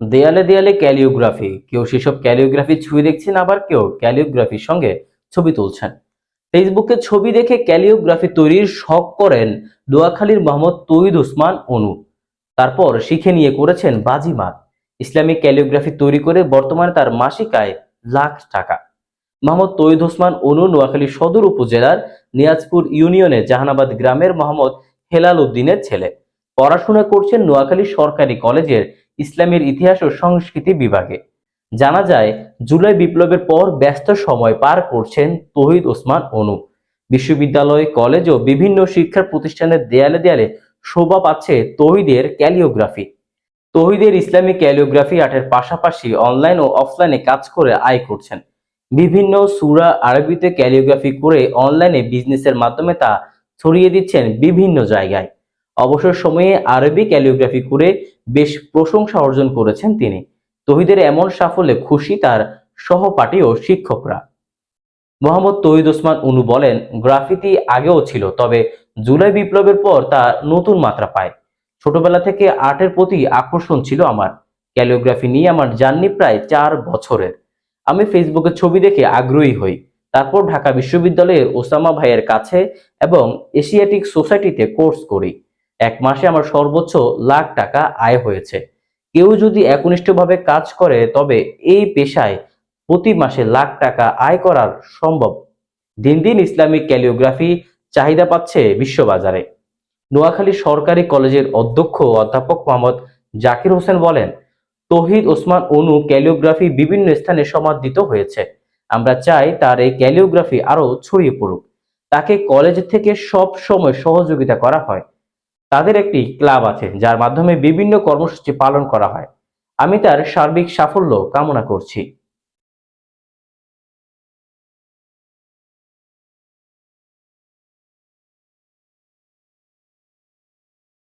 দেয়ালে দেয়ালে ক্যালিওগ্রাফি। কেউ সেসব ক্যালিওগ্রাফির ছবি দেখছেন, আবার কেউ ক্যালিওগ্রাফির সঙ্গে ছবি তুলছেন। ফেসবুকে ছবি দেখে ক্যালিওগ্রাফি তৈরির শখ করেন দোয়াখালীর মোহাম্মদ তৈদ ওসমান অনু। তারপর শিখে নিয়ে করেছেন বাজিমাত ইসলামিক ক্যালিওগ্রাফি তৈরি করে বর্তমানে তার মাসিক আয় লাখ টাকা। মোহাম্মদ তৈদ ওসমান অনু নোয়াখালী সদর উপজেলার নিয়াজপুর ইউনিয়নের জাহানাবাদ গ্রামের মোহাম্মদ হেলাল উদ্দিনের ছেলে। পড়াশোনা করছেন নোয়াখালী সরকারি কলেজের ইসলামের ইতিহাস ও সংস্কৃতি বিভাগে। জানা যায়, জুলাই বিপ্লবের পর ব্যস্ত সময় পার করছেন তহিদ ওসমান অনু। বিশ্ববিদ্যালয়, কলেজ ও বিভিন্ন শিক্ষা প্রতিষ্ঠানের দেয়ালে দেয়ালে শোভা পাচ্ছে তহিদের ক্যালিওগ্রাফি। তহিদের ইসলামিক ক্যালিওগ্রাফি আর্টের পাশাপাশি অনলাইন ও অফলাইনে কাজ করে আয় করছেন। বিভিন্ন সুরা আরবিতে ক্যালিওগ্রাফি করে অনলাইনে বিজনেসের মাধ্যমে তা ছড়িয়ে দিচ্ছেন বিভিন্ন জায়গায়। অবসর সময়ে আরবি ক্যালিওগ্রাফি করে বেশ প্রশংসা অর্জন করেছেন তিনি। তহিদের এমন সাফল্যে খুশি তার সহপাঠী ও শিক্ষকরা। মোহাম্মদ তহিদ ওসমান উনু বলেন, গ্রাফিতি আগেও ছিল, তবে জুলাই বিপ্লবের পর তা নতুন মাত্রা পায়। ছোটবেলা থেকে আর্টের প্রতি আকর্ষণ ছিল আমার। ক্যালিওগ্রাফি নিয়ে আমার জার্নি প্রায় চার বছরের। আমি ফেসবুকে ছবি দেখে আগ্রহী হই। তারপর ঢাকা বিশ্ববিদ্যালয়ের ওসামা ভাইয়ের কাছে এবং এশিয়াটিক সোসাইটিতে কোর্স করি। এক মাসে আমার সর্বোচ্চ লাখ টাকা আয় হয়েছে। কেউ যদি একনিষ্ঠভাবে কাজ করে, তবে এই পেশায় প্রতি মাসে লাখ টাকা আয় করার সম্ভব। দিন দিন ইসলামিক ক্যালিওগ্রাফি চাহিদা পাচ্ছে বিশ্ববাজারে। নোয়াখালী সরকারি কলেজের অধ্যক্ষ অধ্যাপক মোহাম্মদ জাকির হোসেন বলেন, তহিদ ওসমান অনু ক্যালিওগ্রাফি বিভিন্ন স্থানে সমাদৃত হয়েছে। আমরা চাই তার এই ক্যালিওগ্রাফি আরও ছড়িয়ে পড়ুক। তাকে কলেজ থেকে সব সময় সহযোগিতা করা হয়। তাদের একটি ক্লাব আছে, যার মাধ্যমে বিভিন্ন কর্মসূচি পালন করা হয়। আমি তার সার্বিক সাফল্য কামনা করছি।